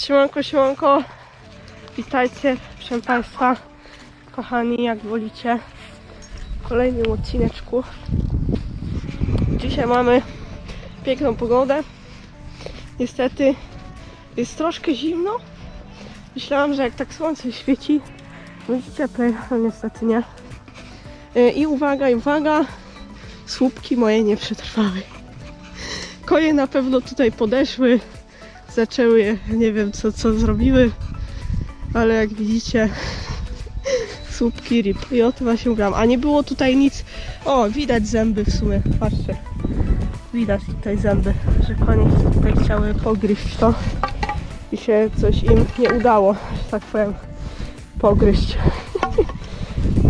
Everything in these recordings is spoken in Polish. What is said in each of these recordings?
Siemanko, siemanko. Witajcie, proszę Państwa, kochani, jak wolicie, w kolejnym odcineczku. Dzisiaj mamy piękną pogodę. Niestety jest troszkę zimno. Myślałam, że jak tak słońce świeci, będzie cieplej, ale niestety nie. Yy, I uwaga, i uwaga, słupki moje nie przetrwały. Konie na pewno tutaj podeszły, zaczęły, nie wiem co, co zrobiły, ale jak widzicie, słupki rip. I o tym właśnie mówiłam. A nie było tutaj nic. O, widać zęby w sumie, patrzcie. Widać tutaj zęby, że konie tutaj chciały pogryźć to i się coś im nie udało, że tak powiem, pogryźć.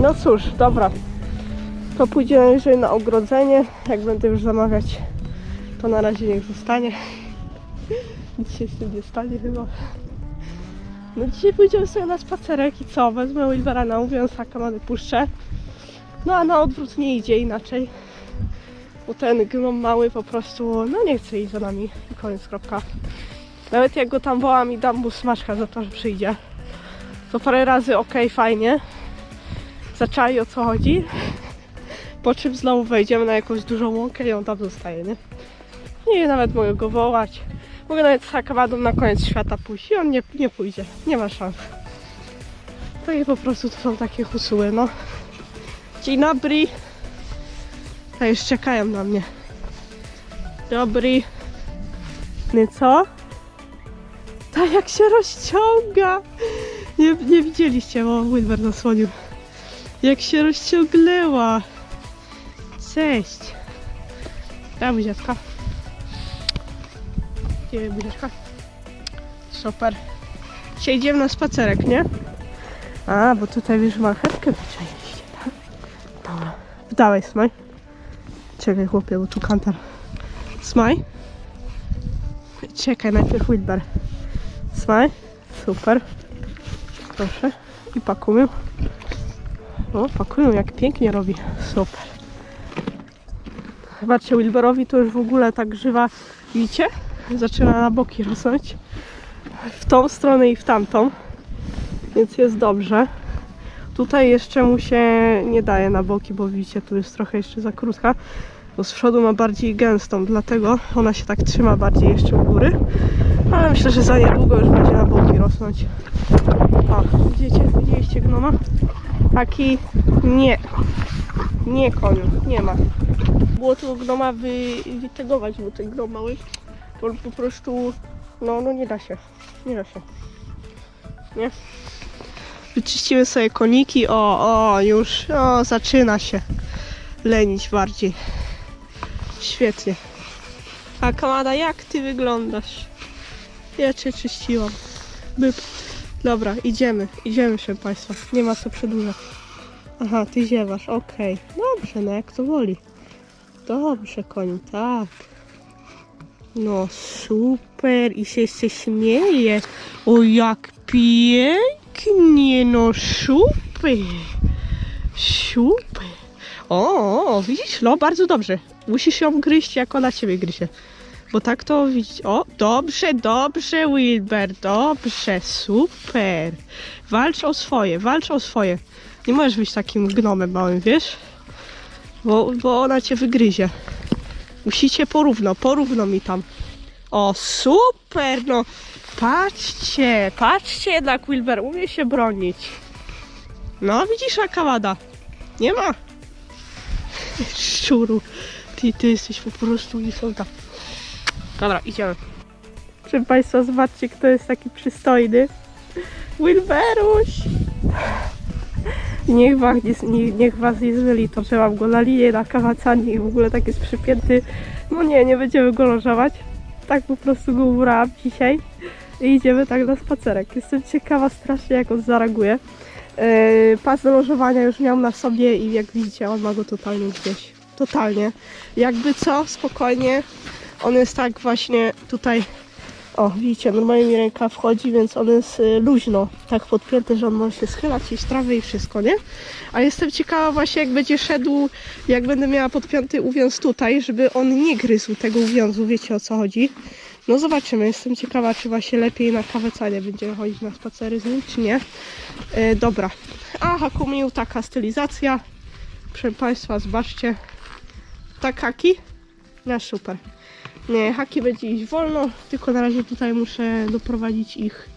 No cóż, dobra. To pójdzie najwyżej na ogrodzenie. Jak będę już zamawiać, to na razie niech zostanie. Nic się z tym nie stanie chyba. No dzisiaj pójdziemy sobie na spacerek i co? Wezmę Wilbera na mówiąc, a kamany puszczę. No a na odwrót nie idzie inaczej. Bo ten gnom mały po prostu, no nie chce iść za nami. I koniec, kropka. Nawet jak go tam wołam i dam mu smaczka za to, że przyjdzie. To parę razy okej, fajnie. Zaczai o co chodzi. Po czym znowu wejdziemy na jakąś dużą łąkę i on tam zostaje, nie? Nie nawet mogę go wołać. Mogę nawet z na koniec świata pójść i on nie, nie pójdzie. Nie ma szans. I po prostu to są takie husuły, no. Dzień dobry. A już czekają na mnie. Dobry. No co? Tak jak się rozciąga. Nie, nie widzieliście, bo Wilber zasłonił. Jak się rozciągnęła. Cześć. Ja buziaczka. Super. Dzisiaj idziemy na spacerek, nie? A, bo tutaj wiesz, marchewkę wyczailiście, tak? Dobra. Dawaj, Smaj. Czekaj, chłopie, bo tu kantar. Smaj. Czekaj, najpierw Wilber. Smaj. Super. Proszę. I pakuję. O, pakują, jak pięknie robi. Super. Zobaczcie, Wilberowi to już w ogóle tak żywa, widzicie? Zaczyna na boki rosnąć. W tą stronę i w tamtą. Więc jest dobrze. Tutaj jeszcze mu się nie daje na boki, bo widzicie, tu jest trochę jeszcze za krótka. Bo z przodu ma bardziej gęstą, dlatego ona się tak trzyma bardziej jeszcze u góry. Ale myślę, że za niedługo już będzie na boki rosnąć. O, widzicie? Widzieliście gnoma? Taki nie. Nie koniu, nie ma. Było tego gnoma wy, wytegować, bo ten gnom mały po, po prostu, no, no nie da się. Nie da się. Nie? Wyczyścimy sobie koniki, o, o, już, o, zaczyna się lenić bardziej. Świetnie. A Kamada, jak ty wyglądasz? Ja cię czyściłam. Byp. Dobra, idziemy, idziemy, proszę Państwa. Nie ma co przedłużać. Aha, ty ziewasz, okej. Dobrze, no jak to woli. Dobrze, koniu, tak. No super, i się jeszcze śmieje. O, jak pięknie, no super. Super. O, o, widzisz, no bardzo dobrze. Musisz ją gryźć, jak ona ciebie gryzie. Bo tak to widzisz. O, dobrze, dobrze, Wilber, dobrze, super. Walcz o swoje, walcz o swoje. Nie możesz być takim gnomem małym, wiesz? Bo, bo ona cię wygryzie. Musicie porówno, porówno mi tam. O, super, no. Patrzcie, patrzcie jednak Wilber umie się bronić. No, widzisz, akawada. Nie ma. Szczuru. Ty, ty jesteś po prostu nisota. Dobra, idziemy. Proszę Państwa, zobaczcie, kto jest taki przystojny. Wilberuś! Niech was, nie, niech was zmyli to, mam go na linię, na kawacanie i w ogóle tak jest przypięty. No nie, nie będziemy go lożować. Tak po prostu go ubrałam dzisiaj i idziemy tak na spacerek. Jestem ciekawa strasznie, jak on zareaguje. Yy, pas do lożowania już miał na sobie i jak widzicie, on ma go totalnie gdzieś. Totalnie. Jakby co, spokojnie. On jest tak właśnie tutaj o, widzicie, normalnie mi ręka wchodzi, więc on jest y, luźno, tak podpięty, że on może się schylać, jeść trawę i wszystko, nie? A jestem ciekawa właśnie, jak będzie szedł, jak będę miała podpięty uwiąz tutaj, żeby on nie gryzł tego uwiązu, wiecie o co chodzi. No zobaczymy, jestem ciekawa, czy właśnie lepiej na kawecanie będziemy chodzić na spacery z nim, czy nie. E, dobra. A Hakumiu, taka stylizacja. Proszę Państwa, zobaczcie. Tak haki? No super. Nie, haki będzie iść wolno, tylko na razie tutaj muszę doprowadzić ich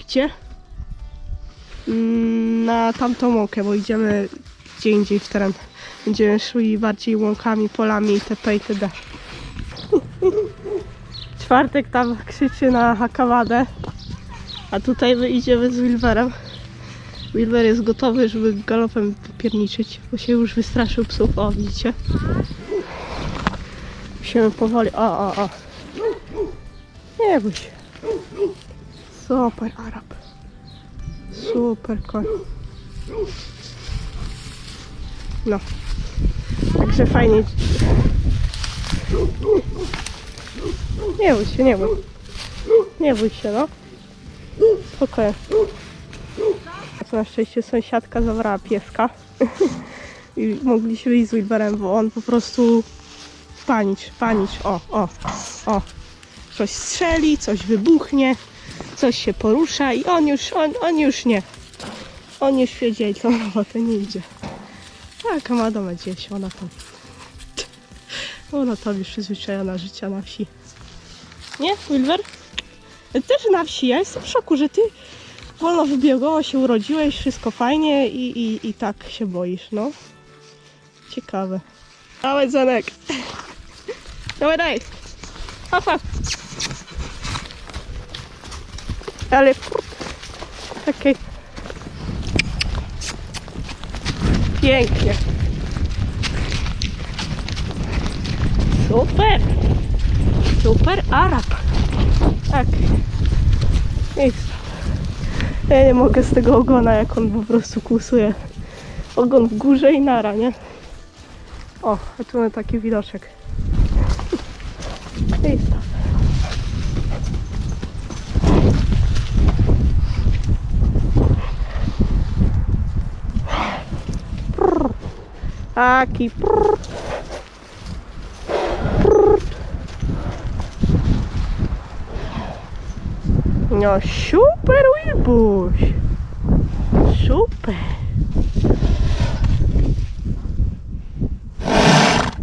gdzie? Mm, Na tamtą łąkę, bo idziemy gdzie indziej w teren. Będziemy szli bardziej łąkami, polami itp. itd. Czwartek tam krzyczy na hakawadę, a tutaj my idziemy z Wilberem. Wilber jest gotowy, żeby galopem pierniczyć, bo się już wystraszył psów. O, widzicie? Musimy powoli. O, o, o. Nie bój się. Super Arab. Super koń. No. Także fajnie. Nie bój się, nie bój. Nie bój się, no. Spokojnie. Na szczęście sąsiadka zabrała pieska. I mogliśmy iść z Wilberem, bo on po prostu panicz, panicz. O, o, o. Coś strzeli, coś wybuchnie, coś się porusza i on już, on, on już nie. On już wiedzieli, co robotę nie idzie. Tak, ma doma gdzieś, ona tam. Ona tam już przyzwyczajona życia na wsi. Nie, Wilber? Też na wsi. Ja jestem w szoku, że ty wolno wybiegowo się urodziłeś, wszystko fajnie i, i, i tak się boisz, no. Ciekawe. Dawaj, Zanek. Dawaj, daj. Hop. Ale... Okej. Pięknie. Super. Super Arab. Tak. Jest. Ja nie mogę z tego ogona, jak on po prostu kłusuje. Ogon w górze i nara, nie? O, a tu mamy taki widoczek. Prr. Taki prr. Prr. No super Wilbuś. Super.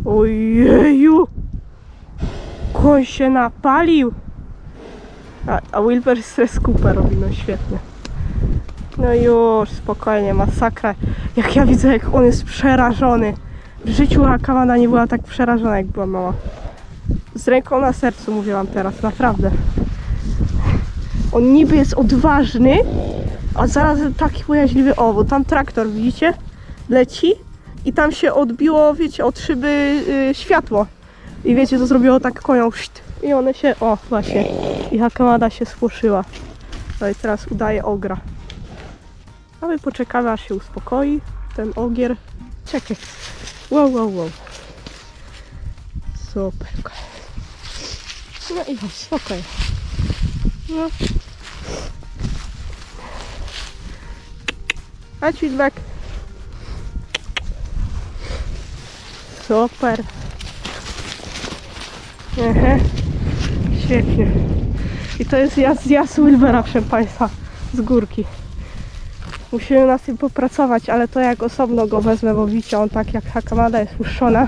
Ojeju. Koń się napalił. A, a Wilber stres robi, no świetnie. No już, spokojnie, masakra. Jak ja widzę, jak on jest przerażony. W życiu Hakamana nie była tak przerażona, jak była mała. Z ręką na sercu mówię wam teraz, naprawdę. On niby jest odważny, a zarazem taki bojaźliwy. O, bo tam traktor, widzicie? Leci i tam się odbiło, wiecie, od szyby y, światło. I wiecie, to zrobiło tak szt. I one się, o właśnie. I Hakamada się spłoszyła. No i teraz udaje ogra. A my poczekamy, aż się uspokoi ten ogier. Czekaj. Wow, wow, wow. Super. No i chodź, spokojnie. No. Chodź, feedback. Super. Aha. Świetnie. I to jest jazd, zjazd Wilbera, proszę Państwa, z górki. Musimy nad tym popracować, ale to jak osobno go wezmę, bo widzicie, on tak jak Hakamada jest puszczona,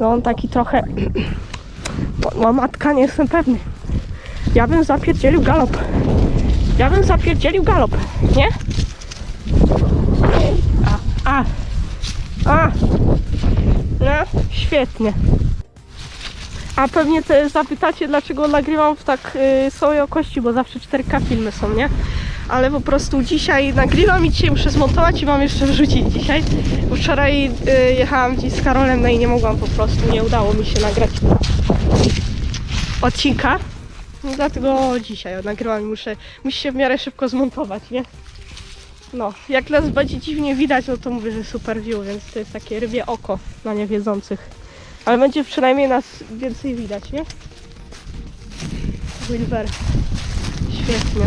no on taki trochę... No matka, nie jestem pewny. Ja bym zapierdzielił galop. Ja bym zapierdzielił galop, nie? A, a, a. Świetnie. A pewnie te zapytacie, dlaczego nagrywam w tak y, słabej bo zawsze 4K filmy są, nie? Ale po prostu dzisiaj nagrywam i dzisiaj muszę zmontować i mam jeszcze wrzucić dzisiaj. Wczoraj y, jechałam gdzieś z Karolem, no i nie mogłam po prostu, nie udało mi się nagrać odcinka. No dlatego dzisiaj nagrywam i muszę, musi się w miarę szybko zmontować, nie? No, jak nas będzie dziwnie widać, no to mówię, że super view, więc to jest takie rybie oko dla niewiedzących. Ale będzie przynajmniej nas więcej widać, nie? Wilber. Świetnie.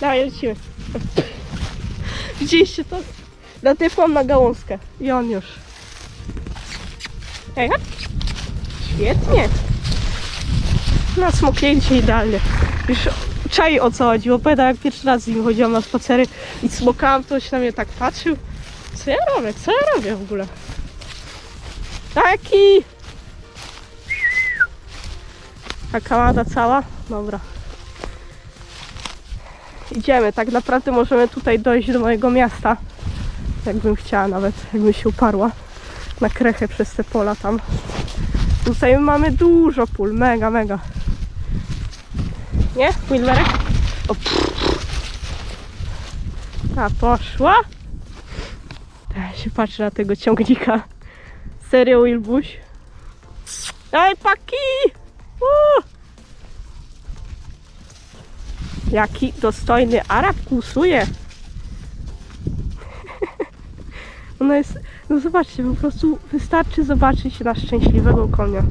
Dawaj, lecimy. Widzieliście to? Natyfłam na gałązkę. I on już. Ej. Świetnie. Na smoknięcie idealnie. Już czai o co chodzi, bo pamiętam jak pierwszy raz z nim chodziłam na spacery i smokałam, to się na mnie tak patrzył. Co ja robię? Co ja robię w ogóle? Taki! Taka łada cała? Dobra. Idziemy, tak naprawdę możemy tutaj dojść do mojego miasta. Jakbym chciała nawet, jakbym się uparła na krechę przez te pola tam. Tutaj mamy dużo pól, mega, mega. Nie? Wilberek? O. Ta poszła. Ja się patrzę na tego ciągnika. Serio, Wilbuś? Ej, paki! U! Jaki dostojny Arab kłusuje. Ona jest, no zobaczcie, po prostu wystarczy zobaczyć na szczęśliwego konia.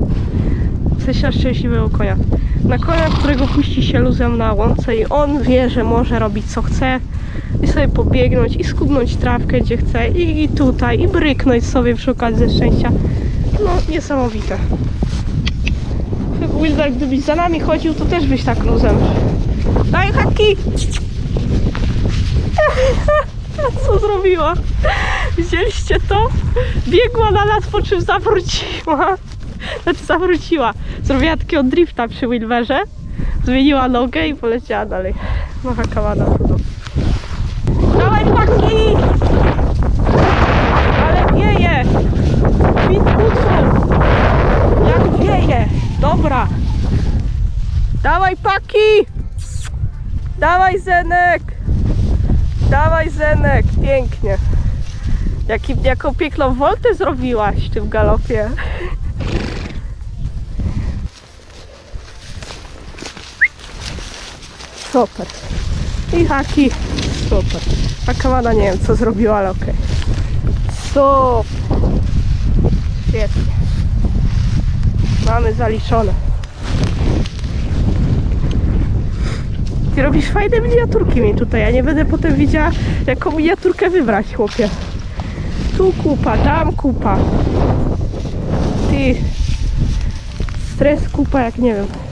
Sensie na szczęśliwego konia. Na konia, którego puści się luzem na łące i on wie, że może robić co chce i sobie pobiegnąć i skubnąć trawkę gdzie chce i, i tutaj i bryknąć sobie przy okazji ze szczęścia. No niesamowite. Wilber, gdybyś za nami chodził, to też byś tak luzem. Daj haki! Co zrobiła? Widzieliście to? Biegła na nas, po czym zawróciła. Znaczy zawróciła. Zrobiła takiego drifta przy Wilberze. Zmieniła nogę i poleciała dalej. Macha kałana trudno. Dawaj paki! Ale wieje! Witkucu! Jak wieje! Dobra! Dawaj paki! Dawaj Zenek! Dawaj Zenek! Pięknie! Jaki, jaką piękną woltę zrobiłaś w tym galopie. Super. I haki. Super. A kamana nie wiem co zrobiła, ale okej. Super. Świetnie. Mamy zaliczone. Ty robisz fajne miniaturki mi tutaj. Ja nie będę potem widziała, jaką miniaturkę wybrać, chłopie. Tu kupa, tam kupa. Ty. Stres kupa, jak nie wiem.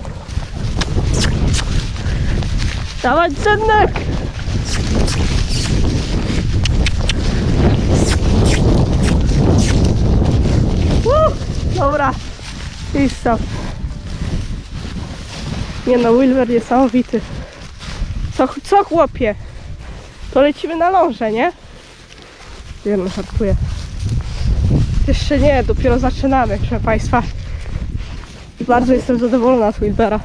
Dawać zenek! Uh, dobra. I stop. Nie no, Wilber niesamowity. Co, co chłopie? To lecimy na lążę, nie? Nie no, żartuję. Jeszcze nie, dopiero zaczynamy, proszę Państwa. Bardzo jestem zadowolona z Wilbera.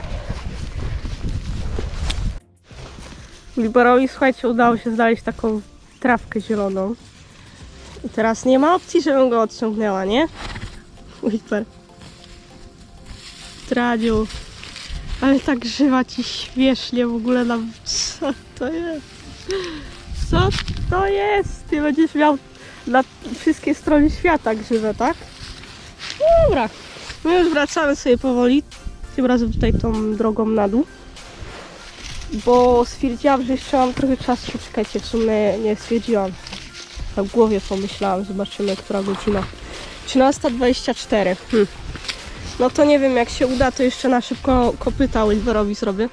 Wilberowi, słuchajcie, udało się znaleźć taką trawkę zieloną. I teraz nie ma opcji, żebym go odciągnęła, nie? Wilber. Tradziu. Ale tak żywa ci świeżnie w ogóle. Co to jest? Co to jest? Ty będziesz miał na wszystkie strony świata grzywe, tak? Dobra. My już wracamy sobie powoli. Tym razem tutaj tą drogą na dół. Bo stwierdziłam, że jeszcze mam trochę czasu. Czekajcie, w sumie nie stwierdziłam. Na głowie pomyślałam. Zobaczymy, która godzina. 13.24. Hmm. No to nie wiem, jak się uda, to jeszcze na szybko kopyta Wilberowi zrobię.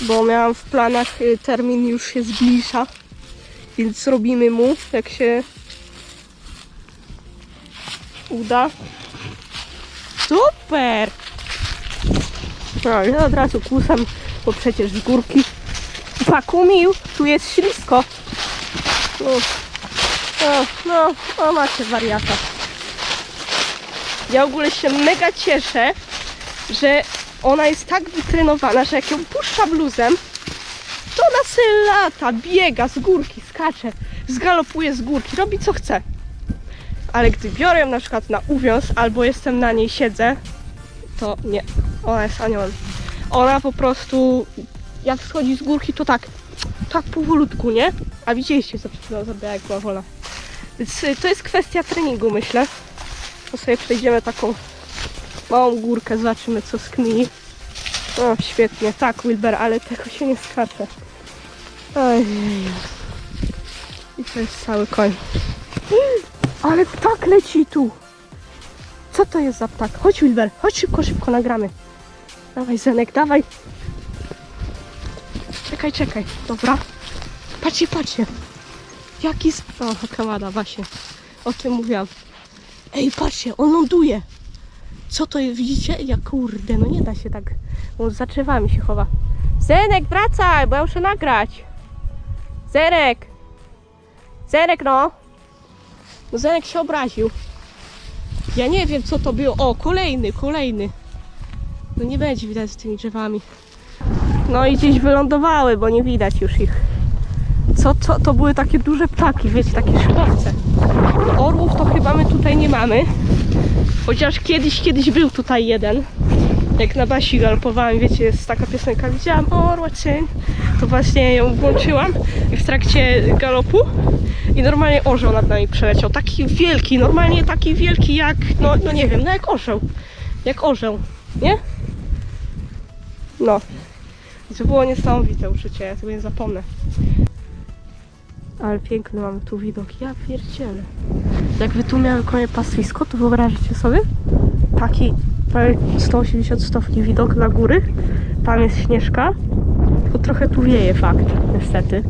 Bo miałam w planach, y, termin już się zbliża. Więc robimy mu, jak się uda. Super! No, ja od razu kłusem, bo przecież z górki. Pakumił, tu jest ślisko. No, no, o macie wariata. Ja w ogóle się mega cieszę, że ona jest tak wytrenowana, że jak ją puszcza bluzem, to ona sobie lata, biega z górki, skacze, zgalopuje z górki, robi co chce. Ale gdy biorę ją na przykład na uwiąz albo jestem na niej siedzę, to nie. Ona jest aniołem. Ona po prostu jak schodzi z górki, to tak, tak powolutku, nie? A widzieliście, co przed chwilą jak była wolna. Więc y, to jest kwestia treningu, myślę. To sobie przejdziemy taką małą górkę, zobaczymy co skmini. O, świetnie, tak Wilber, ale tego się nie skacze. I to jest cały koń. Ale ptak leci tu. Co to jest za ptak? Chodź Wilber, chodź szybko, szybko nagramy. Dawaj, Zenek, dawaj. Czekaj, czekaj. Dobra. Patrzcie, patrzcie. Jaki z... O, kamada, właśnie. O tym mówiłam. Ej, patrzcie, on ląduje. Co to jest, widzicie? Ja kurde, no nie da się tak. On za drzewami się chowa. Zenek, wracaj, bo ja muszę nagrać. Zenek. Zenek, no. No Zenek się obraził. Ja nie wiem, co to było. O, kolejny, kolejny. No nie będzie widać z tymi drzewami. No i gdzieś wylądowały, bo nie widać już ich. Co, co, to były takie duże ptaki, wiecie, takie szybowce. Orłów to chyba my tutaj nie mamy. Chociaż kiedyś, kiedyś był tutaj jeden. Jak na basi galopowałem, wiecie, jest taka piosenka, widziałam orła cień. To właśnie ją włączyłam w trakcie galopu i normalnie orzeł nad nami przeleciał. Taki wielki, normalnie taki wielki jak, no, no nie wiem, no jak orzeł. Jak orzeł, nie? No. I to było niesamowite uczucie, ja tego nie zapomnę. Ale piękny mamy tu widok, ja pierdzielę. Jakby tu miały konie pastwisko, to wyobraźcie sobie taki prawie 180 stopni widok na góry. Tam jest śnieżka, tylko trochę tu wieje fakt, niestety.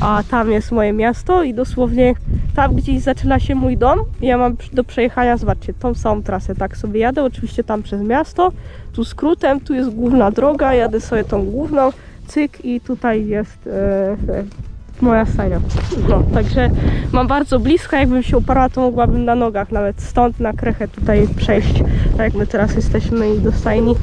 A tam jest moje miasto i dosłownie tam gdzieś zaczyna się mój dom. Ja mam do przejechania, zobaczcie, tą samą trasę tak sobie jadę, oczywiście tam przez miasto, tu skrótem, tu jest główna droga, jadę sobie tą główną, cyk i tutaj jest e, e, moja stajnia. No, także mam bardzo blisko, jakbym się uparła, to mogłabym na nogach nawet stąd na krechę tutaj przejść, tak jak my teraz jesteśmy i do stajni.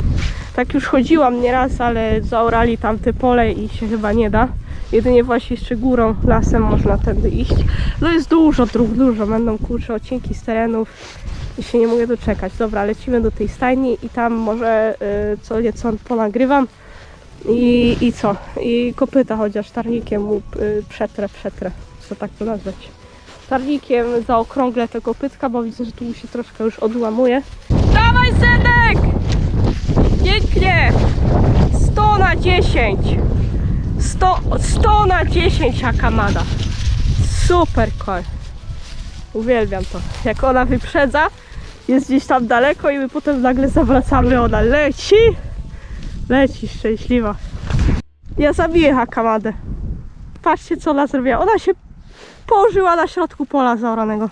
Tak już chodziłam nieraz, ale zaorali tam te pole i się chyba nie da. Jedynie właśnie jeszcze górą, lasem można tędy iść. No jest dużo dróg, dużo. Będą kurcze odcinki z terenów i się nie mogę doczekać. Dobra, lecimy do tej stajni i tam może y, co nieco ponagrywam. I, I co? I kopyta chociaż tarnikiem mu y, przetrę, przetrę. Co tak to nazwać? Tarnikiem zaokrąglę te kopytka, bo widzę, że tu się troszkę już odłamuje. Dawaj Sedek! Pięknie! 100 na 10! 100, 100 na 10 Hakamada. Super koń. Uwielbiam to. Jak ona wyprzedza, jest gdzieś tam daleko i my potem nagle zawracamy, ona leci. Leci szczęśliwa. Ja zabiję Hakamadę. Patrzcie co ona zrobiła. Ona się położyła na środku pola zaoranego.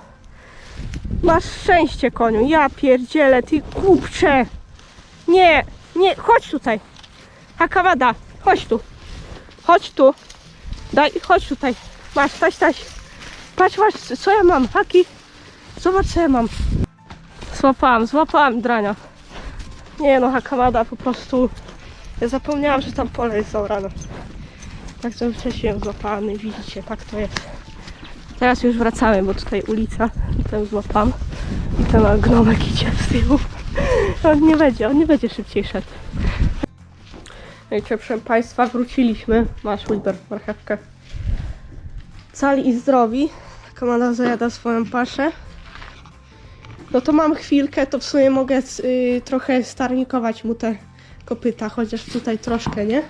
Masz szczęście koniu. Ja pierdzielę, ty kupcze. Nie, nie, chodź tutaj. Hakamada, chodź tu. Chodź tu. Daj, chodź tutaj. Masz, taś, taś. Patrz, patrz, co ja mam. Haki. Zobacz, co ja mam. Złapałam, złapałam drania. Nie no, Hakamada po prostu... Ja zapomniałam, że tam pole jest zaorane. Tak to wcześniej ją złapałam i widzicie, tak to jest. Teraz już wracamy, bo tutaj ulica. I ten złapam. I ten gnomek idzie z tyłu. On nie będzie, on nie będzie szybciej szedł. Co, proszę Państwa, wróciliśmy. Masz Wilber, marchewkę. Cali i zdrowi. Komanda zajada swoją paszę. No to mam chwilkę, to w sumie mogę y, trochę starnikować mu te kopyta, chociaż tutaj troszkę, nie?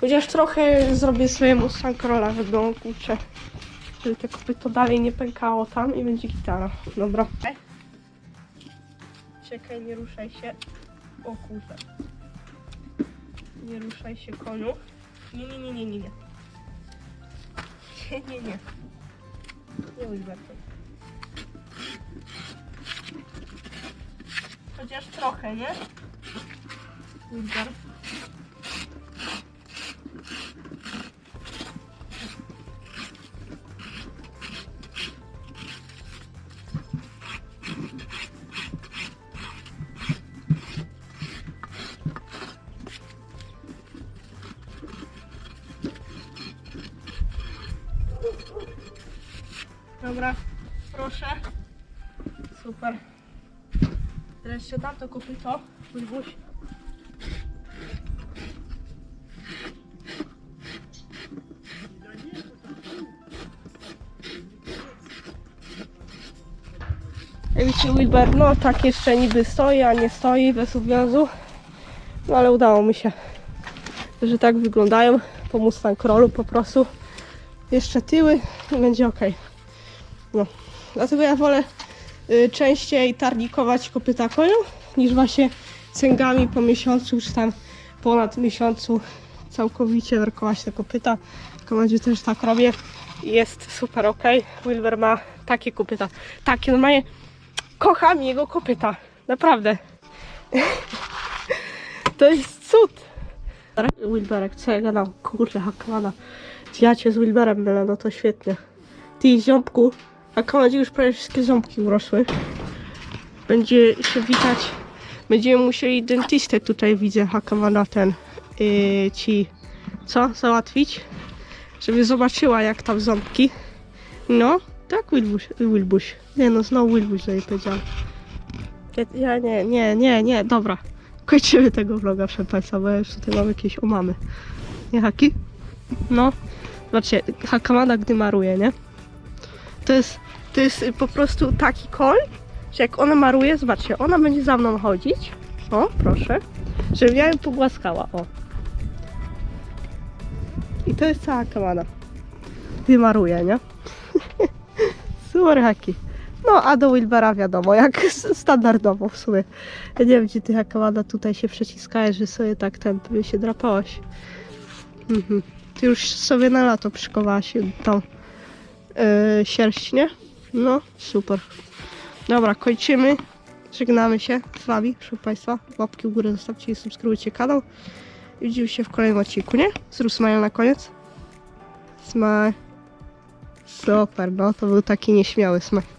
Chociaż trochę zrobię swojemu Sankrola, żeby on kurczę, żeby te kopyto dalej nie pękało tam i będzie gitara. Dobra. Czekaj, nie ruszaj się. O kurde. Nie ruszaj się koniu. Nie, nie, nie, nie, nie, nie. Nie, nie, nie. Nie Wilberton. Chociaż trochę, nie? Wilber. Dobra, Teraz jeszcze dam to kopyto. Buźbuś. Jak widzicie Wilber, no tak jeszcze niby stoi, a nie stoi bez uwiązu. No ale udało mi się, że tak wyglądają po Mustang po prostu. Jeszcze tyły i będzie ok. No, dlatego ja wolę częściej tarnikować kopyta koniu, niż właśnie cęgami po miesiącu, już tam ponad miesiącu całkowicie werkować te kopyta. W komendzie też tak robię. i Jest super ok. Wilber ma takie kopyta. Takie normalnie kocham jego kopyta. Naprawdę. to jest cud. Wilberek, co ja gadam? Kurde, hakwana. Ja cię z Wilberem mylę, no to świetnie. Ty, ziąbku, a już prawie wszystkie ząbki urosły. Będzie się witać. Będziemy musieli dentystę tutaj, widzę, hakawana ten, yy, ci, co, załatwić, żeby zobaczyła, jak tam ząbki. No, tak, Wilbuś, Wilbuś. Nie no, znowu Wilbuś tutaj powiedziałam. Ja, nie, nie, nie, nie, dobra. Kończymy tego vloga, Państwa, bo ja już tutaj mam jakieś omamy. Nie, Haki? No, zobaczcie, hakamana gdy maruje, nie? To jest, to jest y, po prostu taki koń, że jak ona maruje, zobaczcie, ona będzie za mną chodzić. O, proszę. Żebym ja ją pogłaskała, o. I to jest cała kamana. Gdy maruje, nie? Super haki. No, a do Wilbera wiadomo, jak standardowo w sumie. Ja nie wiem, gdzie ty hakamana tutaj się przeciskałeś, że sobie tak ten, się drapałaś. Mhm. Ty już sobie na lato przykowałaś tą yy, sierść, nie? No, super. Dobra, kończymy. Żegnamy się z Wami, proszę Państwa. Łapki w górę zostawcie i subskrybujcie kanał. I widzimy się w kolejnym odcinku, nie? Zrób smile na koniec. Smile. Super, no to był taki nieśmiały smile.